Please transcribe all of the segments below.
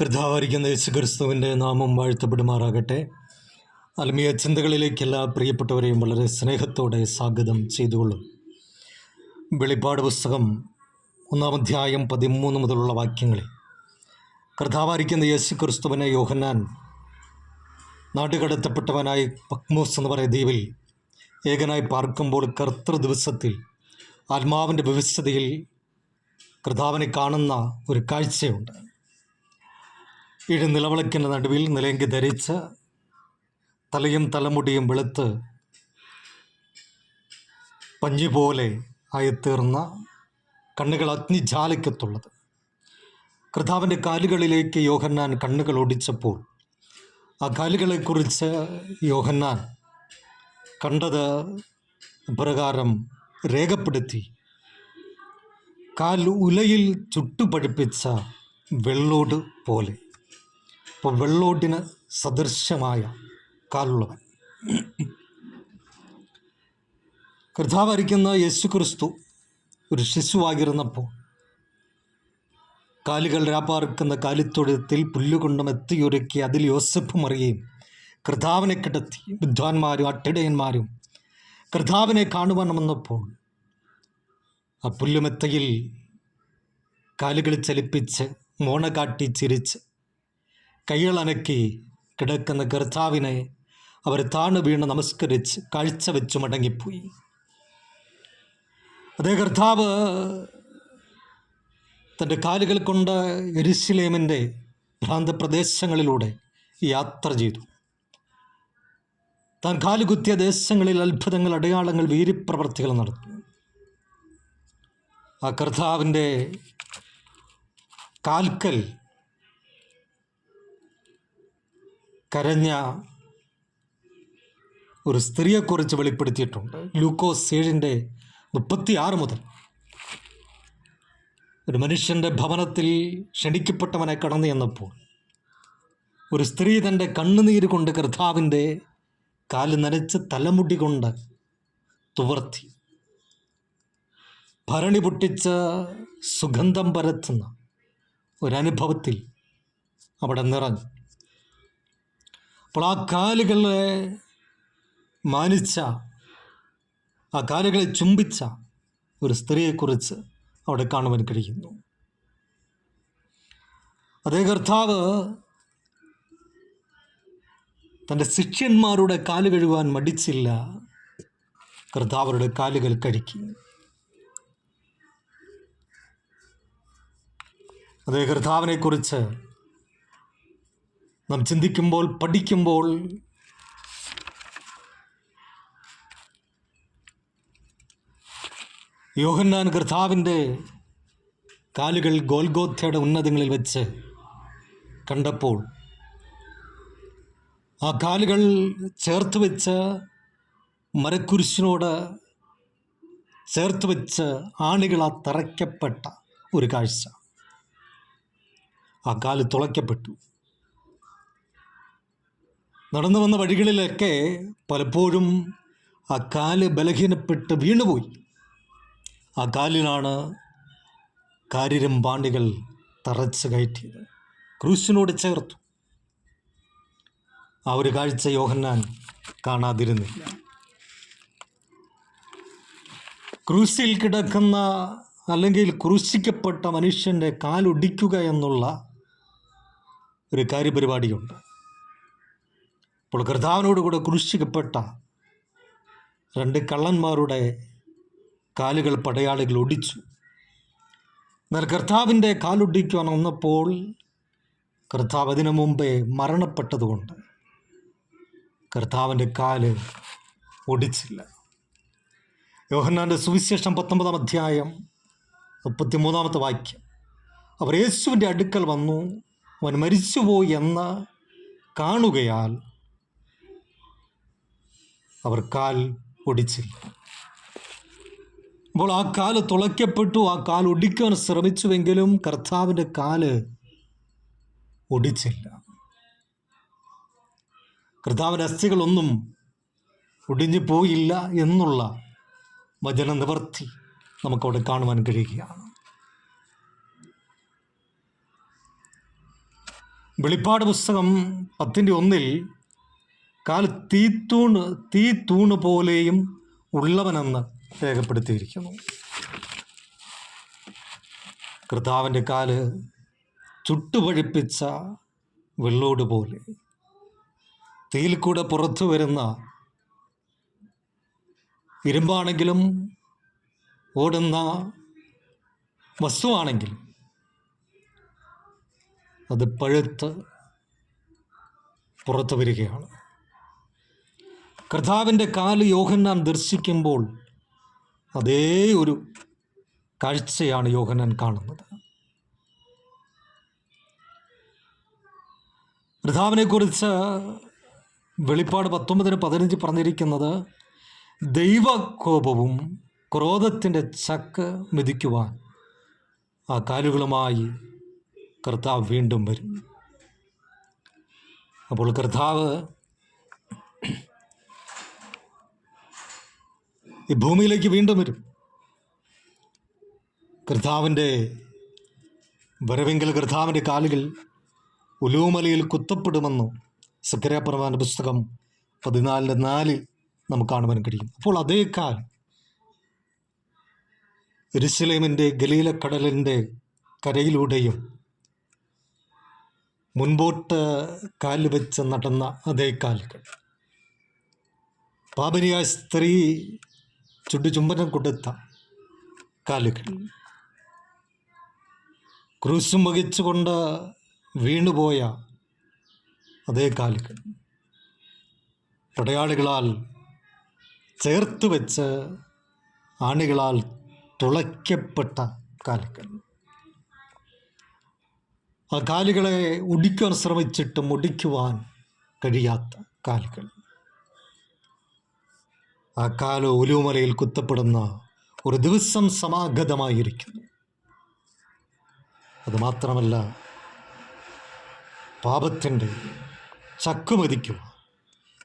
കർത്താവായിരിക്കുന്ന യേശുക്രിസ്തുവിന്റെ നാമം വാഴ്ത്തപ്പെടുമാറാകട്ടെ. ആത്മീയ ചിന്തകളിലേക്ക് എല്ലാ പ്രിയപ്പെട്ടവരെയും വളരെ സ്നേഹത്തോടെ സ്വാഗതം ചെയ്തുകൊള്ളും. വെളിപ്പാട് പുസ്തകം ഒന്നാം അധ്യായം പതിമൂന്ന് മുതലുള്ള വാക്യങ്ങളിൽ കർത്താവായിരിക്കുന്ന യേശുക്രിസ്തുവിനെ യോഹന്നാൻ നാടുകടത്തപ്പെട്ടവനായി പക്മോസ് എന്ന് പറയുന്ന ദ്വീപിൽ ഏകനായി പാർക്കുമ്പോൾ കർത്തൃ ദിവസത്തിൽ ആത്മാവിന്റെ ഭവിഷ്യതയിൽ കർത്താവിനെ കാണുന്ന ഒരു കാഴ്ചയുണ്ട്. ഇഴ നിലവിളക്കിന്റെ നടുവിൽ നിലയെങ്കിൽ ധരിച്ച് തലയും തലമുടിയും വെളുത്ത് പഞ്ഞി പോലെ ആയിത്തീർന്ന കണ്ണുകൾ അഗ്നിജാലയ്ക്കത്തുള്ളത് കർത്താവിന്റെ കാലുകളിലേക്ക് യോഹന്നാൻ കണ്ണുകൾ ഓടിച്ചപ്പോൾ ആ കാലുകളെക്കുറിച്ച് യോഹന്നാൻ കണ്ടത് പ്രകാരം രേഖപ്പെടുത്തി കാൽ ഉലയിൽ ചുട്ടുപഴുപ്പിച്ച വെള്ളോട് പോലെ. അപ്പോൾ വെള്ളോട്ടിന് സദൃശമായ കാലുള്ളവൻ. കർത്താവരിക്കുന്ന യേശു ക്രിസ്തു ഒരു ശിശുവാകിരുന്നപ്പോൾ കാലുകൾ രാപ്പാർക്കുന്ന കാലിത്തൊഴുത്തിൽ പുല്ലുകൊണ്ടും എത്തിയൊരുക്കി അതിൽ യോസഫ് മറിയയും കർത്താവിനെ കിടത്തി വിദ്വാൻമാരും അട്ടിടയന്മാരും കർത്താവിനെ കാണുവാൻ വന്നപ്പോൾ ആ പുല്ലുമെത്തയിൽ കാലുകൾ ചലിപ്പിച്ച് മോണ കാട്ടി ചിരിച്ച് കൈകളനക്കി കിടക്കുന്ന കർത്താവിനെ അവർ താണു വീണ് നമസ്കരിച്ച് കാഴ്ച വെച്ചു മടങ്ങിപ്പോയി. അതേ കർത്താവ് തന്റെ കാലുകൾ കൊണ്ട് എരിശിലേമിന്റെ ഭ്രാന്തപ്രദേശങ്ങളിലൂടെ യാത്ര ചെയ്തു. താൻ കാലുകുത്തിയ ദേശങ്ങളിൽ അത്ഭുതങ്ങൾ അടയാളങ്ങൾ വീരിപ്രവർത്തികൾ നടന്നു ആ കർത്താവിന്റെ കാൽക്കൽ കരഞ്ഞ ഒരു സ്ത്രീയെക്കുറിച്ച് വെളിപ്പെടുത്തിയിട്ടുണ്ട്. ലൂക്കോസ് ഏഴിന്റെ മുപ്പത്തി ആറ് മുതൽ. ഒരു മനുഷ്യന്റെ ഭവനത്തിൽ ക്ഷണിക്കപ്പെട്ടവനെ കടന്നു ചെന്നപ്പോൾ ഒരു സ്ത്രീ തന്റെ കണ്ണുനീര് കൊണ്ട് കർത്താവിന്റെ കാൽ നനച്ച് തലമുടി കൊണ്ട് തുവർത്തി. ഭരണി പൊട്ടിച്ച് സുഗന്ധം പരത്തുന്ന ഒരനുഭവത്തിൽ അവിടെ നിറഞ്ഞു. അപ്പോൾ ആ കാലുകളെ മാനിച്ച ആ കാലുകളെ ചുംബിച്ച ഒരു സ്ത്രീയെക്കുറിച്ച് അവിടെ കാണുവാൻ കഴിയുന്നു. അതേ കർത്താവ് തന്റെ ശിഷ്യന്മാരുടെ കാൽ കഴുകാൻ മടിച്ചില്ല. കർത്താവരുടെ കാലുകൾ കഴുകി. അതേ കർത്താവിനെക്കുറിച്ച് നാം ചിന്തിക്കുമ്പോൾ പഠിക്കുമ്പോൾ യോഹന്നാൻ കർത്താവിന്റെ കാലുകൾ ഗോൽഗോത്തയുടെ ഉന്നതങ്ങളിൽ വെച്ച് കണ്ടപ്പോൾ ആ കാലുകൾ ചേർത്ത് വെച്ച് മരക്കുരിശിനോട് ചേർത്ത് വെച്ച് ആണികളാ തറയ്ക്കപ്പെട്ട ഒരു കാഴ്ച. ആ കാൽ തുളയ്ക്കപ്പെട്ടു. നടന്നു വന്ന വഴികളിലൊക്കെ പലപ്പോഴും ആ കാൽ ബലഹീനപ്പെട്ട് വീണുപോയി. ആ കാലിലാണ് കാരിരും പാണ്ടികൾ തറച്ച് കയറ്റിയത്. ക്രൂശിനോട് ചേർത്തു. ആ ഒരു കാഴ്ച യോഹന്നാൻ കാണാതിരുന്നില്ല. ക്രൂശിൽ കിടക്കുന്ന അല്ലെങ്കിൽ ക്രൂശിക്കപ്പെട്ട മനുഷ്യന്റെ കാലൊടിക്കുക എന്നുള്ള ഒരു കാര്യപരിപാടിയുണ്ട്. അപ്പോൾ കർത്താവിനോട് കൂടെ ക്രൂശിക്കപ്പെട്ട രണ്ട് കള്ളന്മാരുടെ കാലുകൾ പടയാളികൾ ഒടിച്ചു. എന്നാൽ കർത്താവിന്റെ കാലൊടിക്കുവാൻ വന്നപ്പോൾ കർത്താവ് അതിനു മുമ്പേ മരണപ്പെട്ടതുകൊണ്ട് കർത്താവിന്റെ കാൽ ഒടിച്ചില്ല. യോഹന്നാന്റെ സുവിശേഷം പത്തൊമ്പതാം അധ്യായം മുപ്പത്തിമൂന്നാമത്തെ വാക്യം. അവർ യേശുവിന്റെ അടുക്കൽ വന്നു അവൻ മരിച്ചുപോയി എന്ന് കാണുകയാൽ അവർ കാൽ ഒടിച്ചില്ല. അപ്പോൾ ആ കാൽ തുളയ്ക്കപ്പെട്ടു. ആ കാൽ ഒടിക്കാൻ ശ്രമിച്ചുവെങ്കിലും കർത്താവിന്റെ കാൽ ഒടിച്ചില്ല. കർത്താവിന്റെ അസ്ഥികളൊന്നും ഒടിഞ്ഞു പോയില്ല എന്നുള്ള വചന നിവർത്തി നമുക്കവിടെ കാണുവാൻ കഴിയുകയാണ്. വെളിപ്പാട് പുസ്തകം പത്തിന്റെ ഒന്നിൽ കാൽ തീത്തൂണ് തൂണ് പോലെയും ഉള്ളവനെന്ന് രേഖപ്പെടുത്തിയിരിക്കുന്നു. കർത്താവിന്റെ കാൽ ചുട്ടുപഴിപ്പിച്ച വെള്ളോട് പോലെ തീയിൽ കൂടെ പുറത്തു വരുന്ന ഇരുമ്പാണെങ്കിലും ഓടുന്ന വസ്തുവാണെങ്കിലും അത് പഴുത്ത് പുറത്തു വരികയാണ്. കർത്താവിന്റെ കാൽ യോഹന്നാൻ ദർശിക്കുമ്പോൾ അതേ ഒരു കാഴ്ചയാണ് യോഹന്നാൻ കാണുന്നത്. കർത്താവിനെക്കുറിച്ച് വെളിപ്പാട് പത്തൊമ്പതിന് പതിനഞ്ച് പറഞ്ഞിരിക്കുന്നത് ദൈവകോപവും ക്രോധത്തിന്റെ ചക്ക് മെതിക്കുവാൻ ആ കാലുകളുമായി കർത്താവ് വീണ്ടും വരും. അപ്പോൾ കർത്താവ് ഈ ഭൂമിയിലേക്ക് വീണ്ടും വരും. കർത്താവിന്റെ വരവെങ്കിൽ കർത്താവിന്റെ കാലുകൾ ഉലൂമലയിൽ കുത്തപ്പെടുമെന്ന് സക്കരപ്രമാന്റെ പുസ്തകം പതിനാലിന്റെ നാലിൽ നമുക്ക് കാണുവാൻ കഴിയും. അപ്പോൾ അതേ കാൽ എരുസലേമിന്റെ ഗലീലക്കടലിന്റെ കരയിലൂടെയും മുൻപോട്ട് കാൽ വെച്ച് നടന്ന അതേ കാലുകൾ. പാപനിയായ സ്ത്രീ ചുണ്ടുചുംബനം കൊടുത്ത കാലുകൾ. ക്രൂശും വഹിച്ചുകൊണ്ട് വീണുപോയ അതേ കാലുകൾ. പടയാളികളാൽ ചേർത്ത് വെച്ച് ആണികളാൽ തുളയ്ക്കപ്പെട്ട കാലുകൾ. ആ കാലുകളെ ഒടിക്കാൻ ശ്രമിച്ചിട്ടും ഒടിക്കുവാൻ കഴിയാത്ത കാലുകൾ. ആ കാല ഒലുമലയിൽ കുത്തപ്പെടുന്ന ഒരു ദിവസം സമാഗതമായിരിക്കുന്നു അതുമാത്രമല്ല പാപത്തിന്റെ ചക്കുമതിക്കുക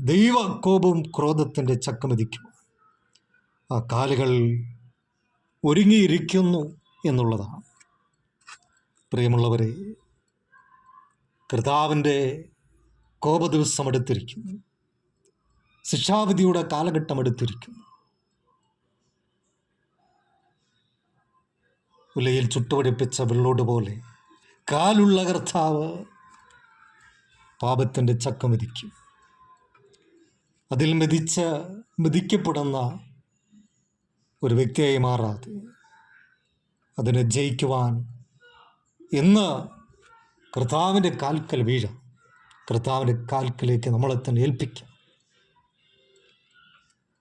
ദൈവകോപവും ക്രോധത്തിന്റെ ചക്കുമതിക്കുക ആ കാലുകൾ ഒരുങ്ങിയിരിക്കുന്നു എന്നുള്ളതാണ്. പ്രിയമുള്ളവരെ കർത്താവിന്റെ കോപദിവസം എടുത്തിരിക്കുന്നു. ശിക്ഷാവിധിയുടെ കാലഘട്ടം എടുത്തിരിക്കുന്നു. ഉലയിൽ ചുട്ടുപടിപ്പിച്ച വെള്ളോട് പോലെ കാലുള്ള കർത്താവ് പാപത്തിന്റെ ചക്ക മെതിക്കും അതിൽ മെതിച്ച മെതിക്കപ്പെടുന്ന ഒരു വ്യക്തിയായി മാറാതെ അതിനെ ജയിക്കുവാൻ ഇന്ന് കർത്താവിന്റെ കാൽക്കൽ വീഴാം. കർത്താവിന്റെ കാൽക്കലേക്ക് നമ്മളെ തന്നെ ഏൽപ്പിക്കാം.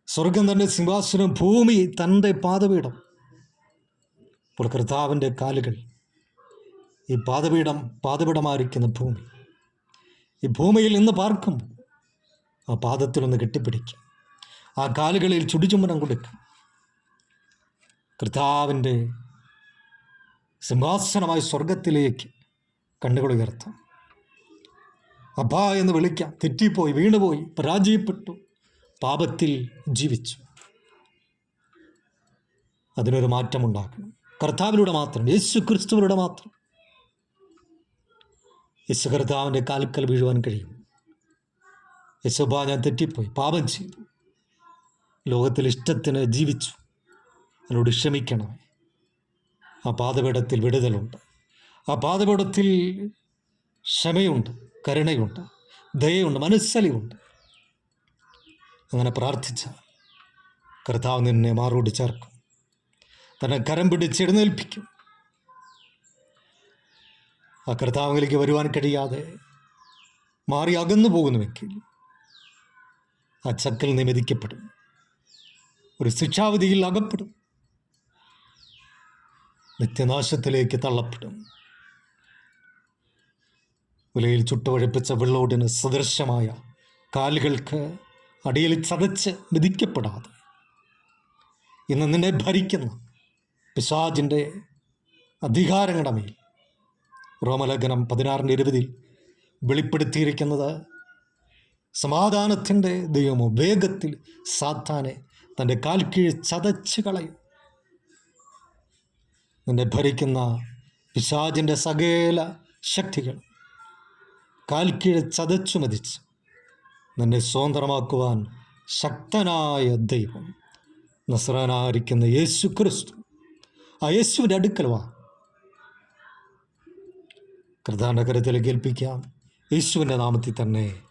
സ്വർഗം തന്റെ സിംഹാസനം ഭൂമി തന്റെ പാതപീഠം ഇപ്പോൾ കർത്താവിന്റെ കാലുകൾ ഈ പാതപീഠം പാതപീഠമായിരിക്കുന്ന ഭൂമി. ഈ ഭൂമിയിൽ നിന്ന് പാർക്കും ആ പാദത്തിലൊന്ന് കെട്ടിപ്പിടിക്കും. ആ കാലുകളിൽ ചുടിചുമനം കൊടുക്കും. കർത്താവിന്റെ സിംഹാസനമായ സ്വർഗത്തിലേക്ക് കണ്ണുകൾ ഉയർത്താം. അബ്ബ എന്ന് വിളിക്കാം. തെറ്റിപ്പോയി വീണുപോയി പരാജയപ്പെട്ടു. പാപത്തിൽ ജീവിച്ചു. അതിനൊരു മാറ്റമുണ്ടാക്കണം. കർത്താവിലൂടെ മാത്രം യേശു ക്രിസ്തുവിലൂടെ മാത്രം. യേശു കർത്താവിന്റെ കാൽക്കൽ വീഴുവാൻ കഴിയും. യേശുബ ഞാൻ തെറ്റിപ്പോയി പാപം ചെയ്തു. ലോകത്തിൽ ഇഷ്ടത്തിന് ജീവിച്ചു. എന്നോട് ക്ഷമിക്കണമേ. ആ പാതപീഠത്തിൽ വിടുതലുണ്ട്. ആ പാതപീഠത്തിൽ ക്ഷമയുണ്ട് കരുണയുണ്ട് ദയയുണ്ട് മനസ്സലിവുണ്ട്. അങ്ങനെ പ്രാർത്ഥിച്ച കർത്താവ് നിന്നെ മാറോട് ചേർക്കും. തന്നെ കരം പിടിച്ച് എഴുന്നേൽപ്പിക്കും. ആ കർത്താവിലേക്ക് വരുവാൻ കഴിയാതെ മാറി അകന്നു പോകുന്നുവെങ്കിൽ ആ ചക്കൽ നിമതിക്കപ്പെടും ഒരു ശിക്ഷാവിധിയിൽ അകപ്പെടും. നിത്യനാശത്തിലേക്ക് തള്ളപ്പെടും. ഉലയിൽ ചുട്ടുവഴിപ്പിച്ച വെള്ളോടിന് സദൃശമായ കാലുകൾക്ക് അടിയിൽ ചതച്ച് വിധിക്കപ്പെടാതെ ഇന്ന് നിന്നെ ഭരിക്കുന്ന പിശാജിന്റെ അധികാരങ്ങളുടെ മേൽ റോമലേഖനം പതിനാറിന്റെ ഇരുപതിൽ വെളിപ്പെടുത്തിയിരിക്കുന്നത് സമാധാനത്തിന്റെ ദൈവമോ വേഗത്തിൽ സാത്താനെ തന്റെ കാൽ കീഴ് ചതച്ച് കളയും. നിന്നെ ഭരിക്കുന്ന പിശാജിന്റെ സകല ശക്തികൾ കാൽ കാൽക്കീഴ് ചതച്ചു മതിച്ച് നിന്നെ സ്വതന്ത്രമാക്കുവാൻ ശക്തനായ ദൈവം. നസ്രാനായിരിക്കുന്ന യേശു ക്രിസ്തു ആ യേശുവിന്റെ അടുക്കൽ വാ. കൃതാനകരത്തിലേക്ക് ഏൽപ്പിക്കാം. യേശുവിന്റെ നാമത്തിൽ തന്നെ.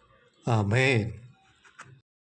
ആമേൻ.